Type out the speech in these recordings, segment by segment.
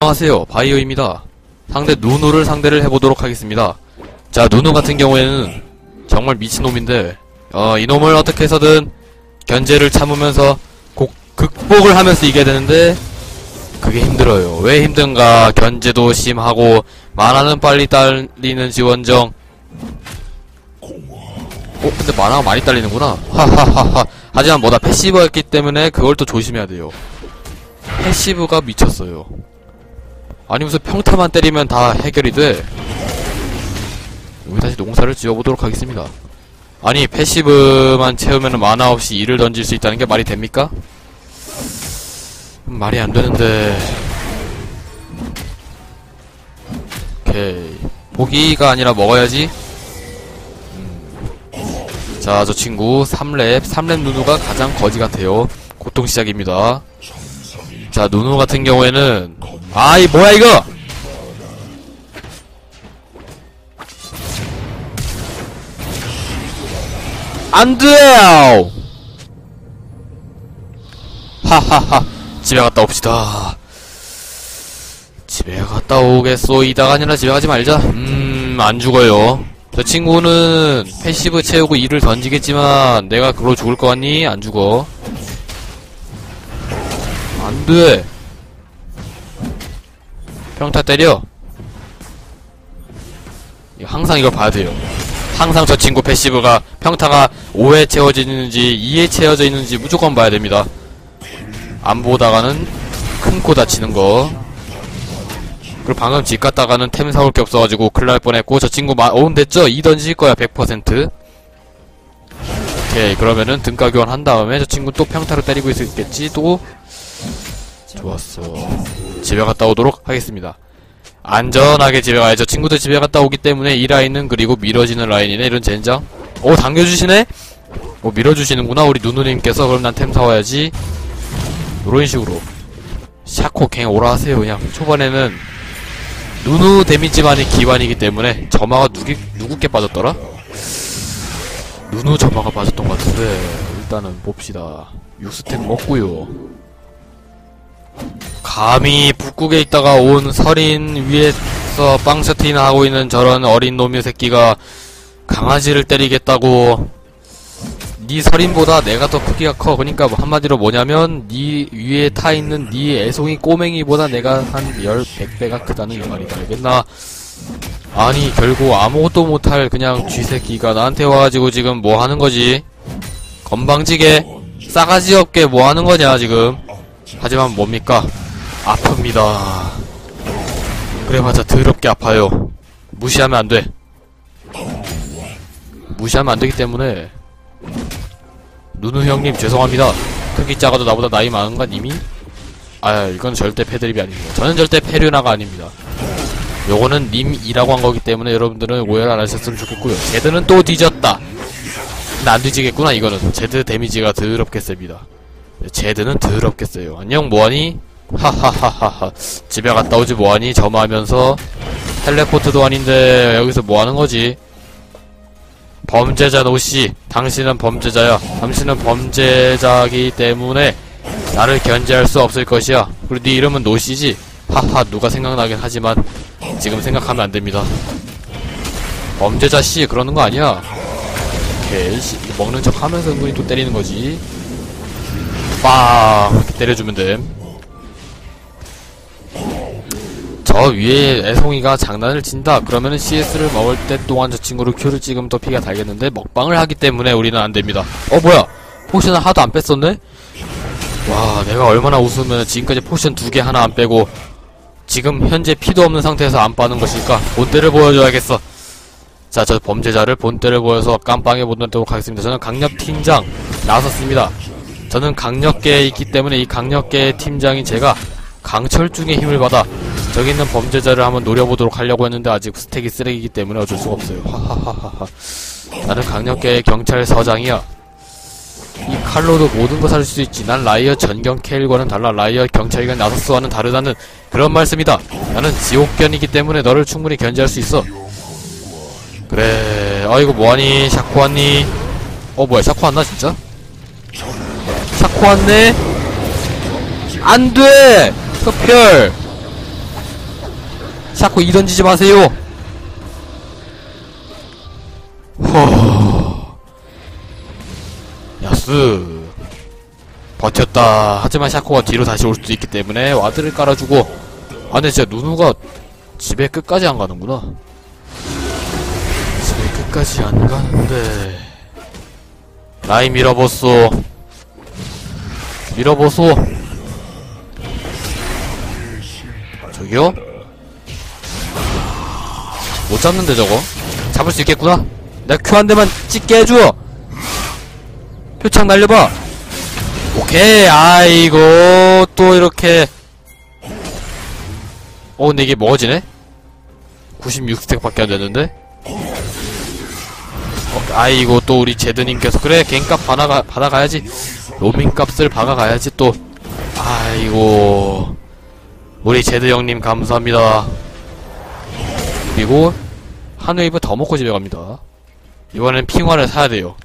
안녕하세요. 바이오입니다. 상대 누누를 상대를 해보도록 하겠습니다. 자 누누 같은 경우에는 정말 미친놈인데 어 이놈을 어떻게 해서든 견제를 참으면서 곡, 극복을 하면서 이겨야 되는데 그게 힘들어요. 왜 힘든가? 견제도 심하고 만화는 빨리 딸리는 지원정. 어 근데 만화가 많이 딸리는구나. 하하하하. 하지만 뭐다 패시브였기 때문에 그걸 또 조심해야 돼요. 패시브가 미쳤어요 아니 무슨 평타만 때리면 다 해결이 돼. 여기 다시 농사를 지어보도록 하겠습니다. 아니 패시브만 채우면 만화 없이 일을 던질 수 있다는 게 말이 됩니까? 음, 말이 안 되는데. 오케이. 보기가 아니라 먹어야지. 음. 자저 친구 3렙 3렙 누누가 가장 거지 같아요. 고통 시작입니다. 자 누누 같은 경우에는 아이 뭐야 이거? 안돼요. 하하하 집에 갔다 옵시다. 집에 갔다 오겠소이다가 아니라 집에 가지 말자. 음 안 죽어요. 저 친구는 패시브 채우고 일을 던지겠지만 내가 그걸로 죽을 거 같니? 안 죽어. 안돼 평타 때려? 항상 이걸 봐야 돼요. 항상 저 친구 패시브가 평타가 5회 채워져 있는지 2회 채워져 있는지 무조건 봐야 됩니다. 안 보다가는 큰 코 다치는 거. 그리고 방금 집 갔다가는 템 사올 게 없어가지고 큰일 날 뻔했고 저 친구 마, 어음 됐죠? 2 던질 거야 100% 오케이 그러면은 등가 교환 한 다음에 저 친구 또 평타로 때리고 있겠지 또 좋았어. 집에 갔다 오도록 하겠습니다. 안전하게 집에 가야죠. 친구들 집에 갔다 오기 때문에 이 라인은 그리고 밀어지는 라인이네 이런 젠장. 오 당겨주시네? 오 밀어주시는구나 우리 누누님께서. 그럼 난 템 사와야지. 요런 식으로. 샤코 그냥 오라 하세요 그냥. 초반에는 누누 데미지만이 기반이기 때문에 점화가 누기, 누구께 빠졌더라? 누누 점화가 빠졌던 것 같은데 일단은 봅시다. 육스택 먹고요 감히 북극에 있다가 온 서린 위에서 빵셔팅을 하고 있는 저런 어린 놈의 새끼가 강아지를 때리겠다고 네 서린보다 내가 더 크기가 커 그러니까 뭐 한마디로 뭐냐면 네 위에 타 있는 네 애송이 꼬맹이보다 내가 한 열, 백배가 크다는 이 말이다 알겠나? 아니 결국 아무것도 못할 그냥 쥐새끼가 나한테 와가지고 지금 뭐 하는 거지? 건방지게 싸가지 없게 뭐 하는 거냐 지금 하지만 뭡니까? 아픕니다. 그래봤자 더럽게 아파요. 무시하면 안 돼. 무시하면 안 되기 때문에 누누 형님 죄송합니다. 크기 작아도 나보다 나이 많은가 님이? 아 이건 절대 패드립이 아닙니다. 저는 절대 페류나가 아닙니다. 요거는 님이라고 한 거기 때문에 여러분들은 오해를 안 하셨으면 좋겠고요. 제드는 또 뒤졌다. 근데 안 뒤지겠구나 이거는. 제드 데미지가 더럽게 셉니다. 제드는 더럽게 세요. 안녕 뭐하니? 하하하하하. 집에 갔다 오지 뭐하니? 점화하면서. 텔레포트도 아닌데 여기서 뭐하는 거지? 범죄자 노씨. 당신은 범죄자야. 당신은 범죄자기 때문에 나를 견제할 수 없을 것이야. 그리고 네 이름은 노씨지? 하하 누가 생각나긴 하지만 지금 생각하면 안됩니다. 범죄자 씨 그러는 거 아니야? 오케이 씨, 먹는 척 하면서 은근히 또 때리는 거지. 빵 때려주면 됨. 저 위에 애송이가 장난을 친다. 그러면은 CS를 먹을 때 동안 저 친구를 Q를 찍으면 또 피가 달겠는데 먹방을 하기 때문에 우리는 안됩니다. 어 뭐야? 포션을 하나도 안 뺐었네? 와 내가 얼마나 웃으면 지금까지 포션 두 개 하나 안 빼고 지금 현재 피도 없는 상태에서 안 빠는 것일까? 본때를 보여줘야겠어. 자 저 범죄자를 본때를 보여서 깜빵해 보도록 하겠습니다. 저는 강력 팀장 나섰습니다. 저는 강력계에 있기 때문에 이 강력계의 팀장인 제가 강철중의 힘을 받아 저기 있는 범죄자를 한번 노려보도록 하려고 했는데 아직 스택이 쓰레기이기 때문에 어쩔 수가 없어요. 하하하하. 나는 강력계의 경찰서장이야. 이 칼로도 모든 거살수 있지. 난 라이어 전경 케일과는 달라. 라이어 경찰관 나서스와는 다르다는 그런 말씀이다. 나는 지옥견이기 때문에 너를 충분히 견제할 수 있어. 그래. 아이고 뭐하니? 샤코 왔니? 어 뭐야 샤코 왔나 진짜? 샤코 왔네? 안 돼! 흡혈! 샤코 이 던지지 마세요. 허 야스. 버텼다. 하지만 샤코가 뒤로 다시 올 수도 있기 때문에 와드를 깔아주고. 아 근데 진짜 누누가 집에 끝까지 안 가는구나. 집에 끝까지 안 가는데. 라인 밀어보소. 밀어보소. 저기요? 못 잡는데 저거? 잡을 수 있겠구나? 내가 큐한 대만 찍게 해줘! 표창 날려봐! 오케이 아이고 또 이렇게. 어 근데 이게 먹어지네? 96스택 밖에 안 됐는데? 어, 아이고 또 우리 제드님께서. 그래 갱값 받아가, 받아가야지. 로밍 값을 박아가야지 또. 아이고. 우리 제드 형님 감사합니다 그리고 한 웨이브 더 먹고 집에 갑니다. 이번엔 핑화를 사야 돼요.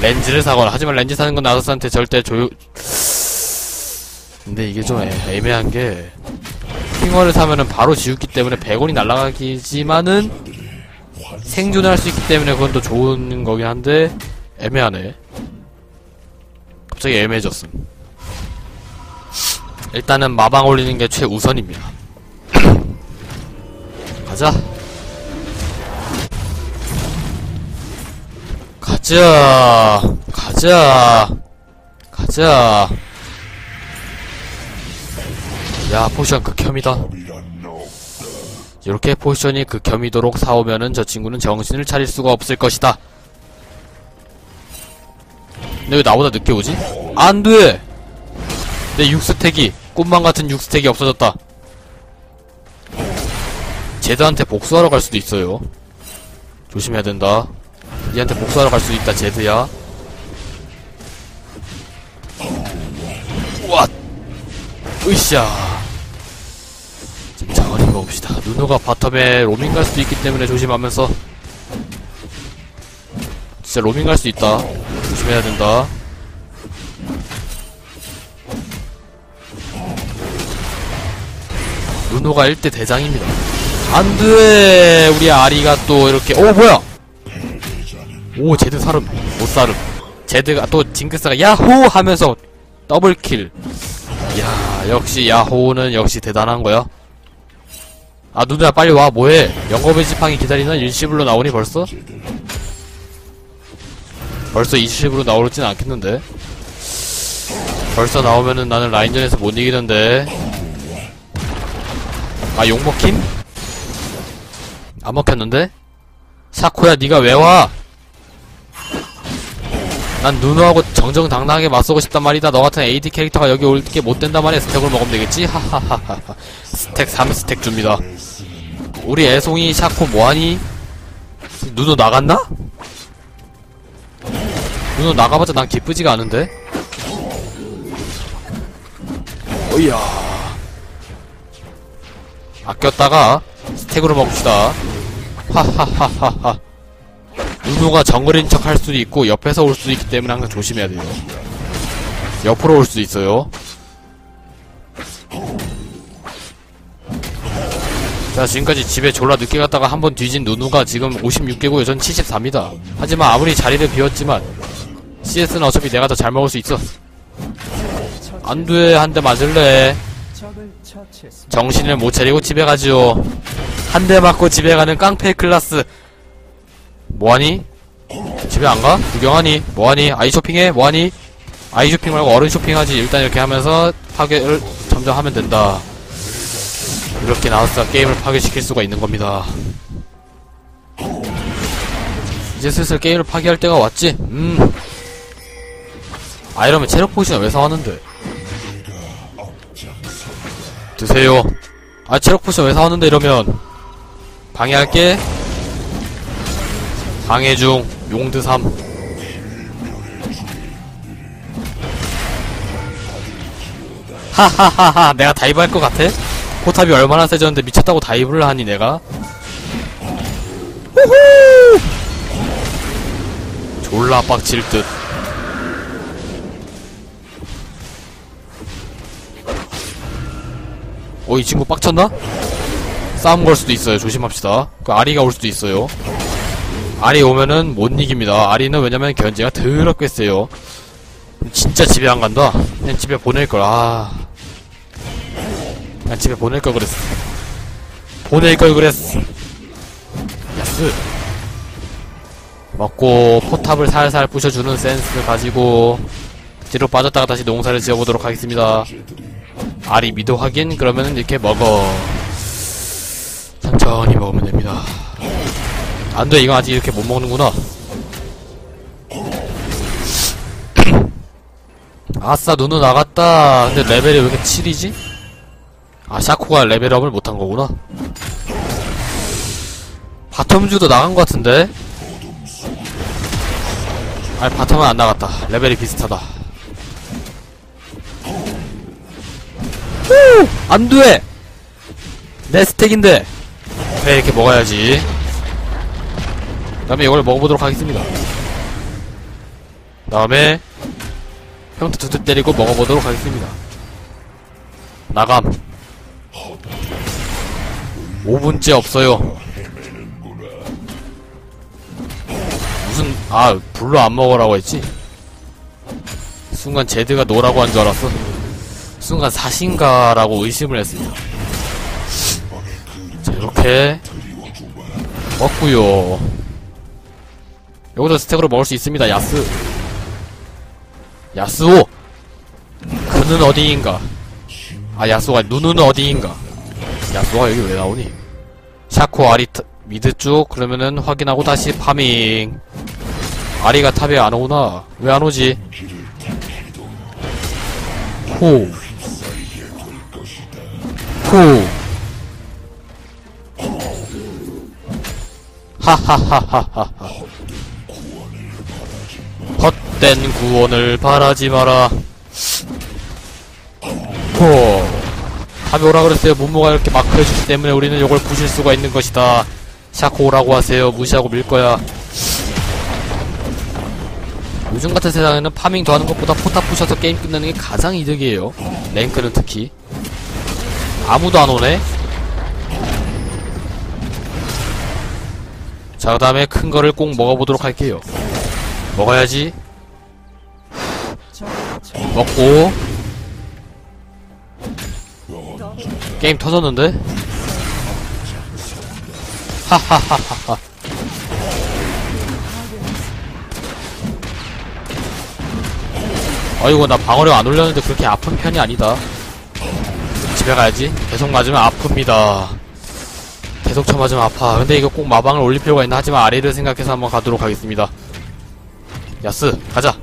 렌즈를 사거나. 하지만 렌즈 사는 건 나서스한테 절대 조용 근데 이게 좀 애, 애매한 게 핑화를 사면은 바로 지우기 때문에 100원이 날라가기지만은 생존을 할 수 있기 때문에 그건 또 좋은 거긴 한데 애매하네. 갑자기 애매해졌음. 일단은 마방 올리는 게 최우선입니다. 가자 가자. 가자. 가자. 야 포션 극혐이다. 이렇게 포션이 극혐이도록 사오면은 저 친구는 정신을 차릴 수가 없을 것이다. 근데 왜 나보다 늦게 오지? 안돼! 내 6스택이 꿈만 같은 6스택이 없어졌다. 제드한테 복수하러 갈 수도 있어요. 조심해야 된다 니한테 복수하러 갈 수도 있다 제드야. 우와. 으쌰. 침착하게 먹읍시다. 누누가 바텀에 로밍 갈 수도 있기 때문에 조심하면서. 진짜 로밍 갈 수 있다. 조심해야 된다. 누누가 1대 대장입니다. 안돼 우리 아리가 또 이렇게 오 뭐야 오 제드 사름. 못 사름. 제드가 또 징크스가 야호 하면서 더블킬. 야 역시 야호는 역시 대단한 거야. 아 누누야 빨리 와. 뭐해? 영겁의 지팡이 기다리나? 일시불로 나오니 벌써? 벌써 20으로 나오진 않겠는데? 벌써 나오면은 나는 라인전에서 못 이기는데. 아 욕먹힘? 안 먹혔는데? 사코야 니가 왜 와? 난 누누하고 정정당당하게 맞서고 싶단 말이다 너 같은 AD 캐릭터가 여기 올 게 못 된단 말이야 스택을 먹으면 되겠지? 하하하하 스택 3스택 줍니다 우리 애송이 샤코 뭐하니? 누누 나갔나? 누누 나가봤자 난 기쁘지가 않은데? 어이야 아꼈다가 스택으로 먹읍시다 하하하하하 누누가 정글인 척 할 수도 있고 옆에서 올 수도 있기 때문에 항상 조심해야 돼요. 옆으로 올 수도 있어요. 자 지금까지 집에 졸라 늦게 갔다가 한 번 뒤진 누누가 지금 56개고요. 전 74입니다. 하지만 아무리 자리를 비웠지만 CS는 어차피 내가 더 잘 먹을 수 있어. 안돼 한 대 맞을래? 정신을 못 차리고 집에 가지요. 한 대 맞고 집에 가는 깡패 클라스 뭐하니? 집에 안 가? 구경하니? 뭐하니? 아이 쇼핑해? 뭐하니? 아이 쇼핑 말고 어른 쇼핑하지 일단 이렇게 하면서 파괴를 점점 하면 된다 이렇게 나왔어 게임을 파괴시킬 수가 있는 겁니다 이제 슬슬 게임을 파괴할 때가 왔지? 음. 아 이러면 체력 포션 왜 사왔는데? 드세요. 아 체력 포션 왜 사왔는데 이러면 방해할게. 방해 중 용드 3. 하하하하 내가 다이브 할 것 같아? 포탑이 얼마나 세졌는데 미쳤다고 다이브를 하니 내가? 후후! 졸라 빡칠 듯. 어, 이 친구 빡쳤나? 싸움 걸 수도 있어요. 조심합시다. 그 아리가 올 수도 있어요. 아리 오면은 못 이깁니다. 아리는 왜냐면 견제가 더럽게 세요. 진짜 집에 안 간다. 그냥 집에 보낼 걸. 아. 그냥 집에 보낼 걸 그랬어. 보낼 걸 그랬어. 야스. 먹고 포탑을 살살 부셔주는 센스 가지고 뒤로 빠졌다가 다시 농사를 지어보도록 하겠습니다. 아리 미도 확인 그러면은 이렇게 먹어. 천천히 먹으면 됩니다. 안돼 이거 아직 이렇게 못 먹는구나. 아싸 누누 나갔다. 근데 레벨이 왜 이렇게 7이지? 아 샤코가 레벨업을 못한 거구나. 바텀주도 나간 것 같은데? 아니 바텀은 안 나갔다. 레벨이 비슷하다. 후! 안 돼! 내 스택인데! 그래 이렇게 먹어야지. 그 다음에 이걸 먹어보도록 하겠습니다. 다음에 평타 두대 때리고 먹어보도록 하겠습니다. 나감. 5분째 없어요. 무슨 아 불로 안 먹으라고 했지? 순간 제드가 노라고 한 줄 알았어. 순간 사신가라고 의심을 했습니다. 자 이렇게 먹고요. 여기서 스택으로 먹을 수 있습니다. 야스. 야스오. 그는 어디인가? 아 야스오가 누누는 어디인가? 야스오가 여기 왜 나오니? 샤코 아리 타- 미드 쭉 그러면은 확인하고 다시 파밍. 아리가 탑에 안 오구나. 왜 안 오지? 호. 호. 하하하하하하. 헛된 구원을 바라지 마라. 호. 탑에 오라 그랬어요. 문무가 이렇게 마크 해주기 때문에 우리는 이걸 부실 수가 있는 것이다. 샤코 오라고 하세요. 무시하고 밀 거야. 요즘 같은 세상에는 파밍 더 하는 것보다 포탑 부셔서 게임 끝내는 게 가장 이득이에요. 랭크는 특히. 아무도 안 오네? 자, 그 다음에 큰 거를 꼭 먹어보도록 할게요. 먹어야지. 먹고. 게임 터졌는데? 하하하하하. 아이고, 나 방어력 안 올렸는데 그렇게 아픈 편이 아니다. 집에 가야지. 계속 맞으면 아픕니다. 계속 쳐맞으면 아파. 근데 이거 꼭 마방을 올릴 필요가 있나? 하지만 아래를 생각해서 한번 가도록 하겠습니다. 야스, 가자.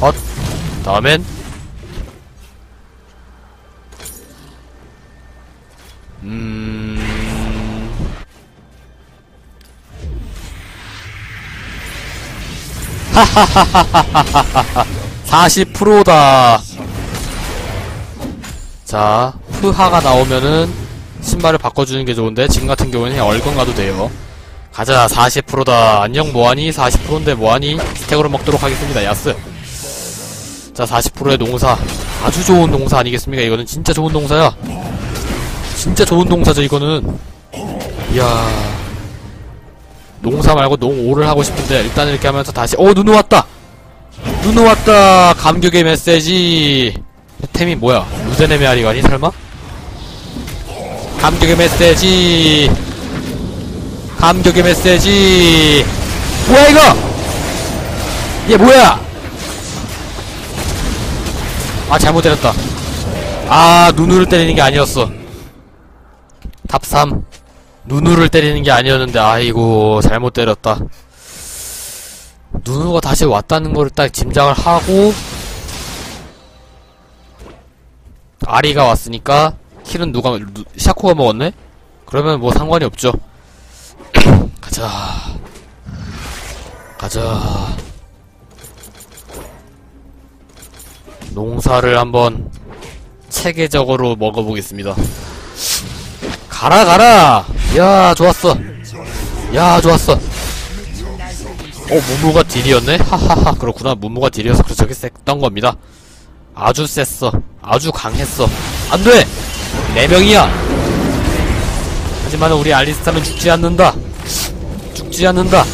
헛. 다음엔. 음. 40%다. 자, 푸하가 나오면은 신발을 바꿔주는 게 좋은데 지금 같은 경우에는 그냥 얼건 가도 돼요. 가자, 40%다. 안녕 뭐하니? 40%인데 뭐하니? 스택으로 먹도록 하겠습니다. 야스. 자, 40%의 농사. 아주 좋은 농사 아니겠습니까? 이거는 진짜 좋은 농사야. 진짜 좋은 농사죠, 이거는. 이야. 농사 말고 농오를 하고 싶은데 일단 이렇게 하면서 다시 어 누누 왔다 누누 왔다 감격의 메시지 템이 뭐야 루제네 메아리가 아니 설마? 감격의 메시지 감격의 메시지 뭐야 이거 얘 뭐야 아 잘못 때렸다. 아 누누를 때리는 게 아니었어. 탑3 누누를 때리는 게 아니었는데 아이고 잘못 때렸다. 누누가 다시 왔다는 거를 딱 짐작을 하고 아리가 왔으니까 킬은 누가 누, 샤코가 먹었네? 그러면 뭐 상관이 없죠. 가자. 가자 농사를 한번 체계적으로 먹어보겠습니다 가라 가라 야 좋았어 야 좋았어 어 무무가 딜이었네 하하하 그렇구나 무무가 딜이어서 그렇게 셌던 겁니다 아주 셌어 아주 강했어 안돼 네 명이야. 하지만 우리 알리스타는 죽지 않는다. 죽지 않는다.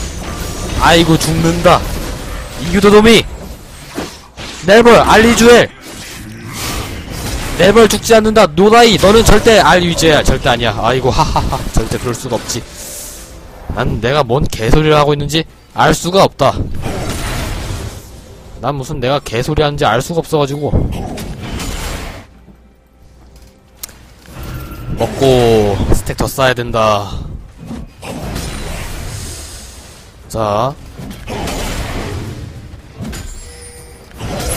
아이고 죽는다. 이규도도미. 네벌 알리주엘. 네벌 죽지 않는다. 노다이 너는 절대 알위제야. 절대 아니야. 아이고 하하하. 절대 그럴 수가 없지. 난 내가 뭔 개소리를 하고 있는지 알 수가 없다. 난 무슨 내가 개소리 하는지 알 수가 없어가지고. 먹고 스택 더 쌓아야 된다. 자.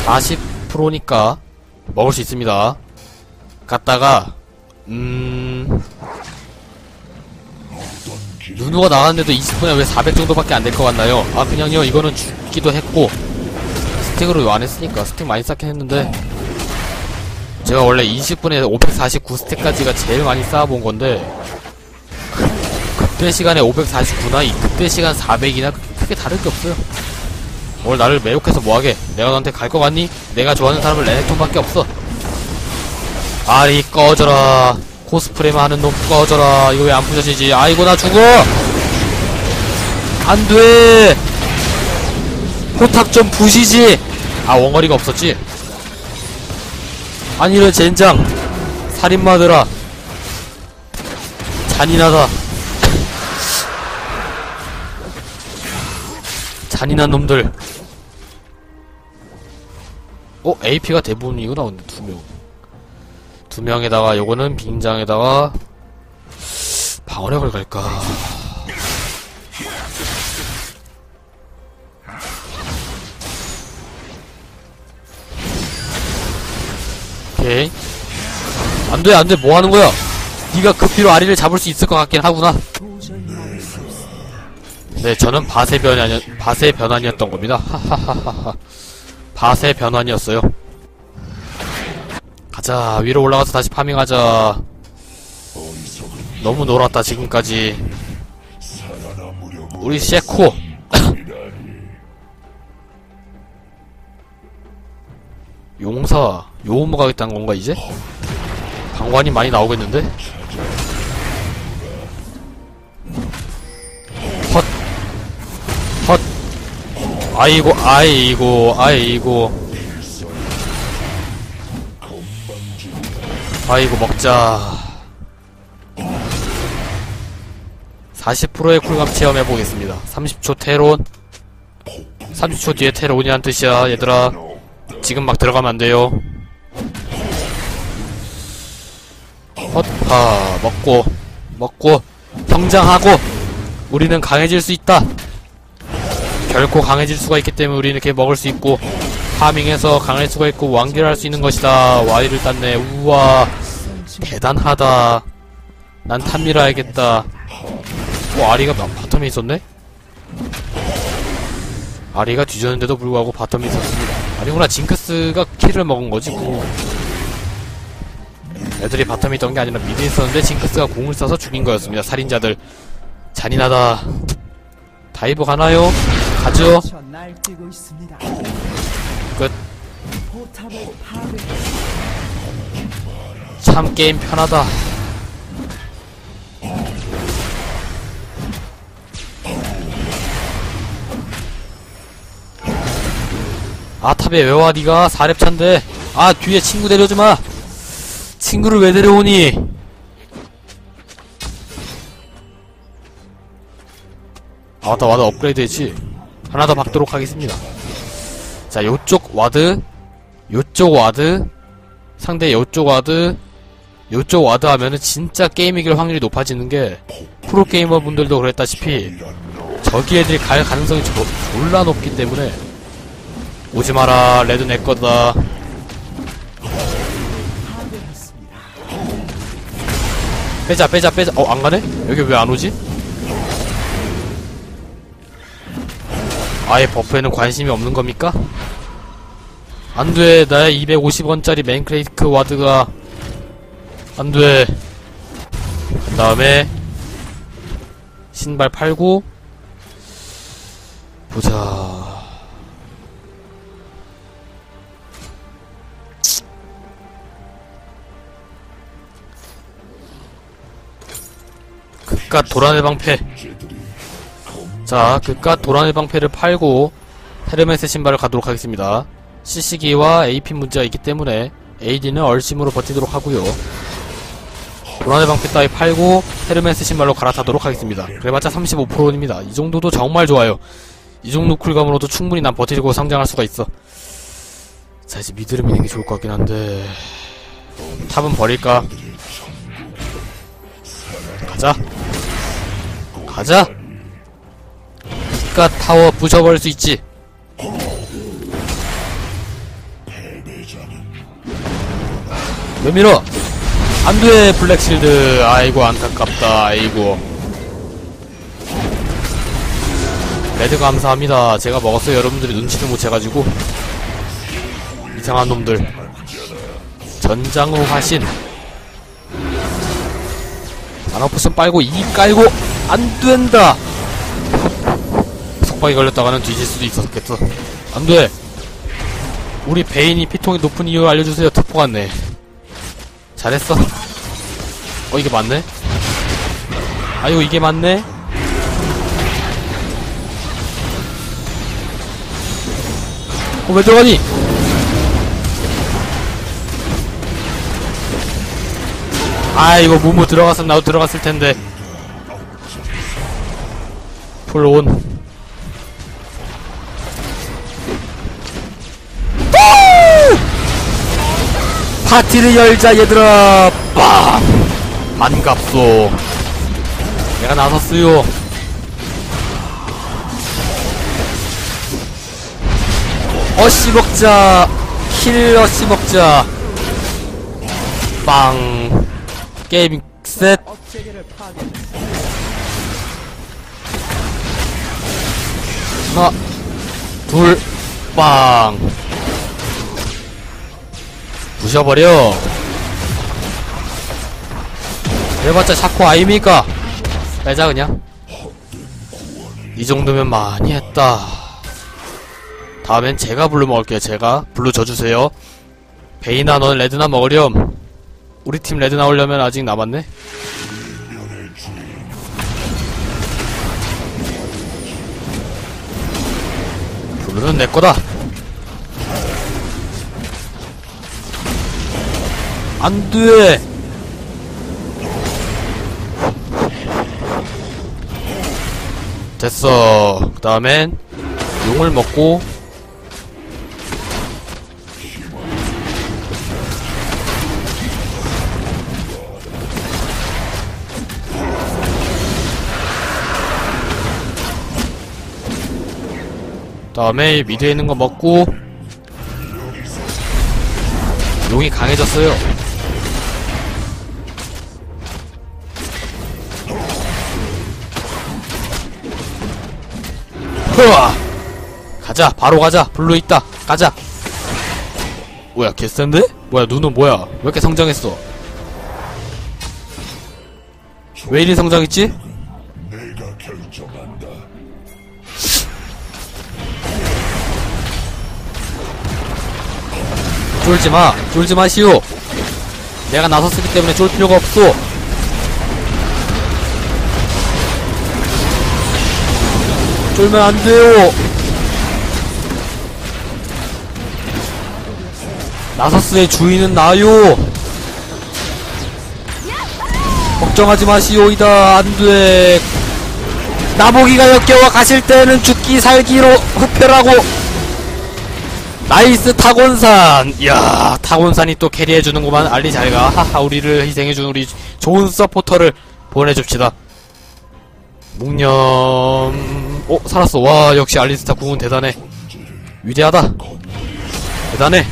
40%니까 먹을 수 있습니다. 갔다가 음 누누가 나왔는데도 20분에 왜 400 정도밖에 안 될 것 같나요? 아 그냥요 이거는 죽기도 했고 스택으로 안 했으니까 스택 많이 쌓긴 했는데 제가 원래 20분에 549스택까지가 제일 많이 쌓아본 건데 그때 시간에 549나 이 그때 시간 400이나 크게 다를 게 없어요 오늘 나를 매혹해서 뭐하게? 내가 너한테 갈 거 같니? 내가 좋아하는 사람은 레넥톤밖에 없어. 아이 꺼져라. 코스프레만 하는 놈 꺼져라. 이거 왜 안 부셔지지? 아이고 나 죽어! 안돼! 포탑 좀 부시지! 아 원거리가 없었지? 아니래 젠장! 살인마들아! 잔인하다! 잔인한 놈들 어? AP가 대부분이구나 근데 두명. 두 명에다가 요거는 빙장에다가 방어력을 갈까? 오케이. 안돼 안돼. 뭐하는 거야? 네가 급히로 아리를 잡을 수 있을 것 같긴 하구나. 네 저는 바세 변환이 바세 변환이었던 겁니다. 하하하하 바세 변환이었어요 가자 위로 올라가서 다시 파밍하자 너무 놀았다 지금까지 우리 셰코 용사 요음모 가 겠다는 건가 이제? 방관이 많이 나오겠는데? 아이고 아이고 아이고. 아이고 먹자. 40%의 쿨감 체험해보겠습니다. 30초 테론. 30초 뒤에 테론이란 뜻이야 얘들아. 지금 막 들어가면 안 돼요. 헛파 먹고 먹고 성장하고 우리는 강해질 수 있다 결코 강해질 수가 있기 때문에 우리는 이렇게 먹을 수 있고 파밍해서 강할 수가 있고 완결할 수 있는 것이다. 와이를 땄네. 우와. 대단하다. 난 탐미라 해야겠다. 오 아리가 마- 바텀에 있었네? 아리가 뒤졌는데도 불구하고 바텀에 있었습니다. 아니구나 징크스가 킬을 먹은 거지 그 애들이 바텀에 있던 게 아니라 미드에 있었는데 징크스가 공을 써서 죽인 거였습니다. 살인자들. 잔인하다. 다이브 가나요? 가죠. 끝. 참 게임 편하다. 아 탑에 왜 와 니가 4렙차인데 아 뒤에 친구 데려오지마 친구를 왜 데려오니 아 맞다 와드 업그레이드 했지 하나 더 박도록 하겠습니다 자 요쪽 와드 요쪽 와드 상대 요쪽 와드 요쪽 와드 하면은 진짜 게임 이길 확률이 높아지는 게 프로게이머 분들도 그랬다시피 저기 애들이 갈 가능성이 저, 졸라 높기 때문에 오지 마라 레드 내 거다 빼자 빼자 빼자 어 안 가네? 여기 왜 안 오지? 아예 버프에는 관심이 없는 겁니까? 안돼 나의 250원짜리 맨크레이크 와드가 안돼 그 다음에 신발 팔고 보자 그깟 도란의 방패. 자, 그깟 도란의 방패를 팔고 헤르메스 신발을 가도록 하겠습니다. CC기와 AP 문제가 있기 때문에 AD는 얼심으로 버티도록 하고요. 도란의 방패 따위 팔고 헤르메스 신발로 갈아타도록 하겠습니다. 그래봤자 35%입니다. 이 정도도 정말 좋아요. 이 정도 쿨감으로도 충분히 난 버티고 성장할 수가 있어. 자, 이제 미드를 미는 게 좋을 것 같긴 한데 탑은 버릴까? 가자. 가자. 니가 타워 부셔버릴 수 있지. 왜 밀어? 안 돼, 블랙실드. 아이고, 안타깝다. 아이고. 레드 감사합니다. 제가 먹었어요. 여러분들이 눈치를 못 채가지고. 이상한 놈들. 전장우 화신. 만화 포션 빨고 이 깔고 안 된다. 속박이 걸렸다가는 뒤질 수도 있었겠어. 안 돼. 우리 베인이 피통이 높은 이유 알려주세요. 특포 같네. 잘했어. 어 이게 맞네. 아이고 이게 맞네. 어 왜 들어가니? 아 이거 무무 들어갔으면 나도 들어갔을 텐데 풀 온 파티를 열자 얘들아. 빵 반갑소. 내가 나섰어요. 어씨 먹자. 킬 어씨 먹자. 빵. 게임 셋. 하나, 둘, 빵. 부셔버려. 해봤자 샤코 아입니까? 빼자, 그냥. 이 정도면 많이 했다. 다음엔 제가 블루 먹을게요, 제가. 블루 줘주세요. 베이나, 넌 레드나 먹으렴. 우리 팀 레드 나오려면 아직 남았네? 블루는 내 거다. 안 돼. 됐어. 그 다음엔 용을 먹고 다음에 미드에 있는 거 먹고 용이 강해졌어요. 흐아 가자 바로 가자. 블루 있다. 가자. 뭐야 개센데? 뭐야 눈은 뭐야? 왜 이렇게 성장했어? 왜 이리 성장했지? 쫄지마. 쫄지 마시오. 내가 나섰기 때문에 쫄 필요가 없어 쫄면 안 돼요. 나서스의 주인은 나요. 걱정하지 마시오이다. 안 돼. 나보기가 역겨워 가실 때는 죽기 살기로 흡혈하고. 나이스 타곤산. 이야 타곤산이 또 캐리해주는구만. 알리 잘가. 하하 우리를 희생해준 우리 좋은 서포터를 보내줍시다. 묵념 어 살았어. 와 역시 알리스타 궁은 대단해. 위대하다. 대단해.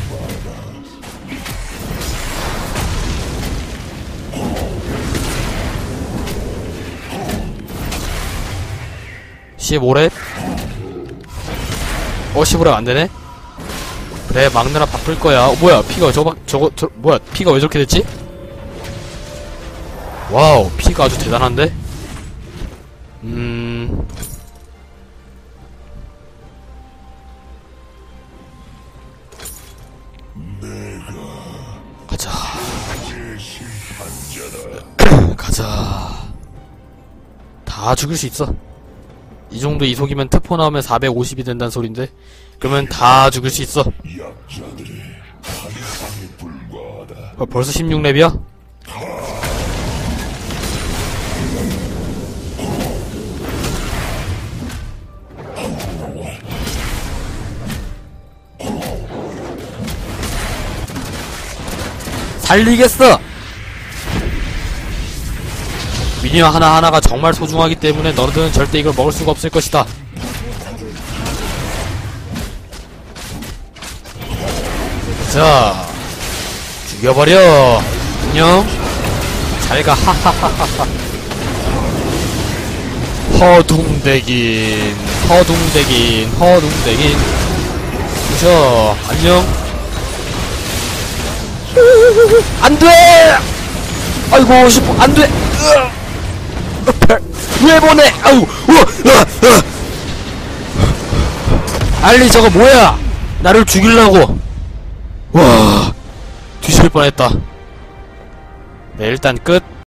(15렙) 어 (15렙) 안되네? 그래 막느라 바쁠 거야. 어, 뭐야 피가 저거 저거 저 뭐야 피가 왜 저렇게 됐지? 와우 피가 아주 대단한데? 음 다 죽일 수 있어. 이 정도 이속이면 특포 나오면 450이 된다는 소린데? 그러면 다 죽일 수 있어. 어, 벌써 16렙이야? 살리겠어! 미니어 하나하나가 정말 소중하기 때문에 너희들은 절대 이걸 먹을 수가 없을 것이다. 자, 죽여버려. 안녕. 잘가, 하하하하하. 허둥대긴, 허둥대긴, 허둥대긴. 부셔, 안녕. 안 돼! 아이고, 싶어, 안 돼! 으아! 어, 왜 보내? 아우, 우와, 으아, 으아. 알리 저거 뭐야? 나를 죽이려고. 와, 뒤질 뻔했다. 네, 일단 끝.